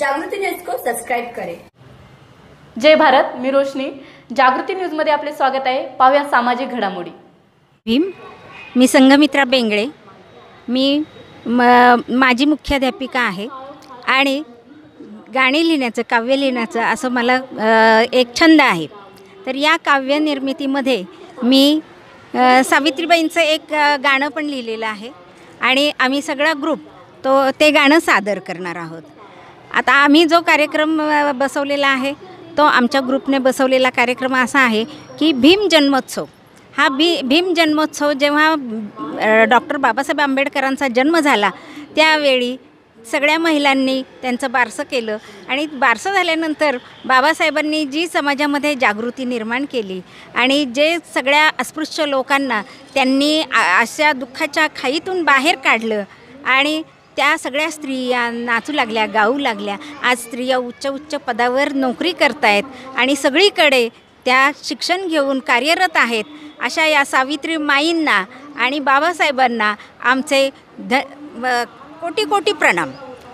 जागृति न्यूज को सब्सक्राइब करें। जय भारत मी रोशनी. जागृती न्यूजमध्ये आपले स्वागत आहे. पाहूया सामाजिक घडामोडी. भीम मी संघमित्रा बेंगळे. मी म माझी मुख्याध्यापिका आहे. आणि गाणी लिहिण्याचं काव्य लिहिण्याचं असं मला एक छंद आहे. तर या काव्यनिर्मितीमध्ये मी अ, सावित्रीबाईंचं एक गाणं पण लिहिलेलं आहे. आणि आम्ही सगळा ग्रुप तो ते गाणं सादर करणार आहोत. आता आम्ही जो कार्यक्रम बसवलेला आहे तो आमच्या ग्रुपने बसवलेला कार्यक्रम असा आहे की भीम जन्मोत्सव. हा भी भीम जन्मोत्सव जेव्हा डॉक्टर बाबासाहेब आंबेडकरांचा जन्म झाला त्यावेळी सगळ्या महिलांनी त्यांचं बारसं केलं आणि बारसं झाल्यानंतर बाबासाहेबांनी जी समाजामध्ये जागृती निर्माण केली आणि जे सगळ्या अस्पृश्य लोकांना त्यांनी अशा दुःखाच्या खाईतून बाहेर काढलं आणि त्या सगळ्या स्त्रिया नाचू लागल्या गाऊ लागल्या. आज स्त्रिया उच्च उच्च पदावर नोकरी करतायत आणि सगळीकडे त्या शिक्षण घेऊन कार्यरत आहेत. अशा या सावित्री माईंना आणि बाबासाहेबांना आमचे ध कोटी कोटी प्रणाम.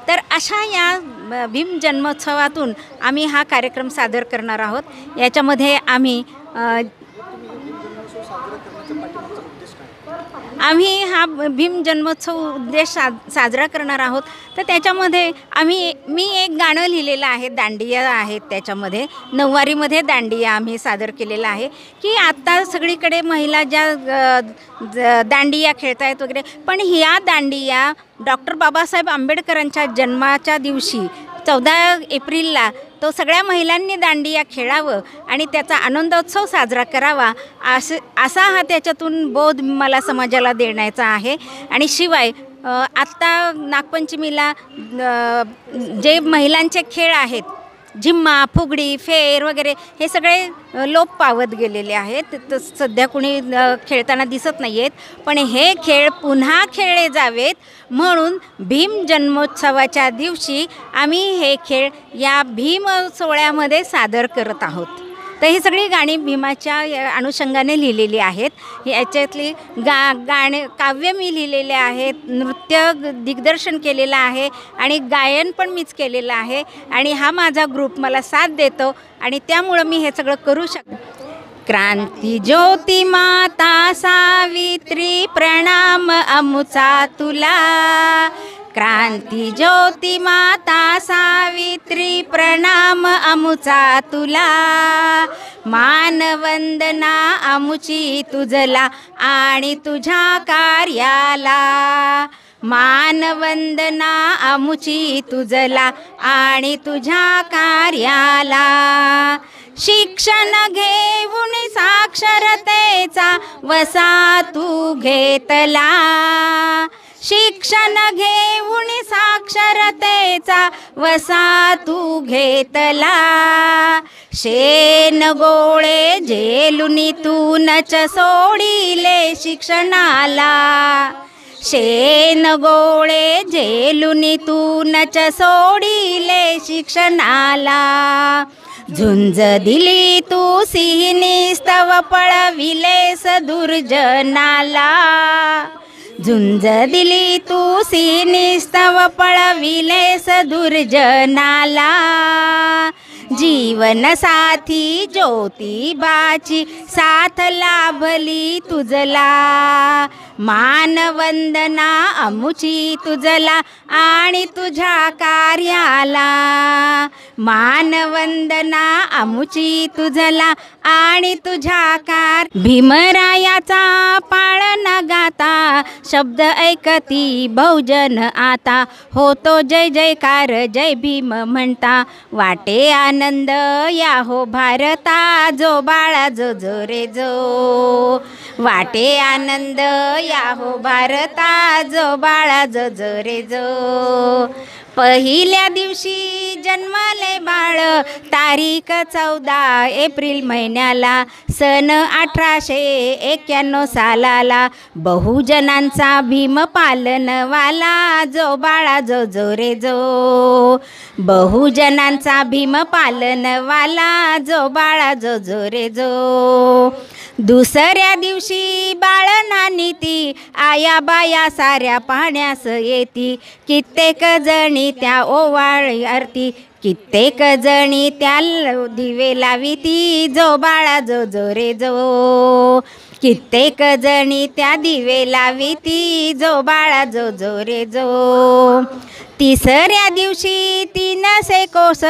तर अशा या भीम जन्मोत्सवातून आम्ही हा कार्यक्रम सादर करणार आहोत. याच्यामध्ये आम्ही आम्ही हा भीम जन्मोत्सव उद्देश साज साजरा करणार आहोत. तर त्याच्यामध्ये आम्ही मी एक गाणं लिहिलेलं आहे दांडिया आहेत त्याच्यामध्ये. नऊवारीमध्ये दांडिया आम्ही सादर केलेला आहे. की आत्ता सगळीकडे महिला ज्या ज- दांडिया खेळत आहेत वगैरे पण ह्या दांडिया डॉक्टर बाबासाहेब आंबेडकरांच्या जन्माच्या दिवशी चौदा एप्रिलला तो सगळ्या महिलांनी दांडिया खेळावं आणि त्याचा आनंदोत्सव साजरा करावा असं असा हा त्याच्यातून बोध मला समाजाला देण्याचा आहे. आणि शिवाय आत्ता नागपंचमीला जे महिलांचे खेळ आहेत झिम्मा फुगडी फेर वगैरे हे सगळे लोप पावत गेलेले आहेत. तर सध्या कुणी खेळताना दिसत नाही आहेत पण हे खेळ पुन्हा खेळले जावेत. म्हणून भीम जन्मोत्सवाच्या दिवशी आम्ही हे खेळ या भीम सोहळ्यामध्ये सादर करत आहोत. तर ही सगळी गाणी भीमाच्या या अनुषंगाने लिहिलेली आहेत. याच्यातली गा गाणे काव्य मी लिहिलेले आहेत नृत्य दिग्दर्शन केलेलं आहे आणि गायन पण मीच केलेलं आहे आणि हा माझा ग्रुप मला साथ देतो आणि त्यामुळं मी हे सगळं करू शक क्रांती ज्योती माता सावित्री प्रणाम अमुचा तुला. क्रांती ज्योती माता सावित्री प्रणाम अमुचा तुला. मानवंदना अमुची तुझला आणि तुझ्या कार्याला. मानवंदना अमुची तुझला आणि तुझ्या कार्याला. शिक्षण घेऊन साक्षरतेचा वसा तू घेतला. शिक्षण घेऊन साक्षरतेचा वसा तू घेतला. शेन गोळे झेलुनी तू नच सोडिले शिक्षणाला. शेन गोळे झेलुनी तू नच सोडिले शिक्षणाला. झुंज दिली तू सिहिनी स्तव पळविलेस दुर्जनाला. झुंज दिली तू सी निस्तव पळविलेस दुर्जनाला जीवन साथी ज्योतिबाची साथ लाभली तुझला. मानवंदना अमुची तुझला आणि तुझ्या कार्याला. मानवंदना अमुची तुझला आणि तुझ्या कार भीमरायाचा पाळणा गाता. शब्द ऐकती बहुजन आता. होतो जय जयकार जय भीम म्हणता. वाटे आनंद या हो भारता जो बाळा जो जो रे जो. वाटे आनंद या हो भारता जो बाळा जो रे जो पहिल्या दिवशी जन्मले बाळ. तारीख चौदा एप्रिल महिन्याला सन अठराशे एक्क्याण्णव सालाला. बहुजनांचा भीम पालनवाला जो बाळा जो जो रे जो. बहुजनांचा भीम पालनवाला जो बाळा जो जो रे जो. दुसऱ्या दिवशी बाळ नानी ती आया बाया साऱ्या पाहण्यास येती. कित्येक जणी त्या ओवाळ आरती. कित्येक जणी त्या दिवे लावी ती. जो बाळा जो जो रे जो. कित्येक जणी त्या दिवे लावी ती जो बाळा जो जो रे जो. तिसऱ्या दिवशी तीन नसे कोस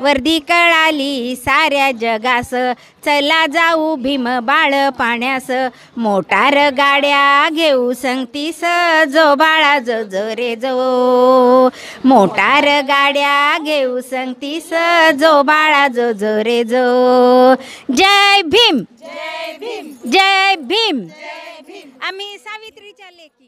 वर्दी कळाली साऱ्या जगास. चला जाऊ भीम बाळ पाण्यास मोटार गाड्या घेऊ संगतीस. जो बाळा जो जो रे जो. मोटार गाड्या घेऊ संगतीस. जो बाळा जो जो रे जो. जय भीम. जय भीम जय भीम. आम्ही सावित्रीच्या लेखी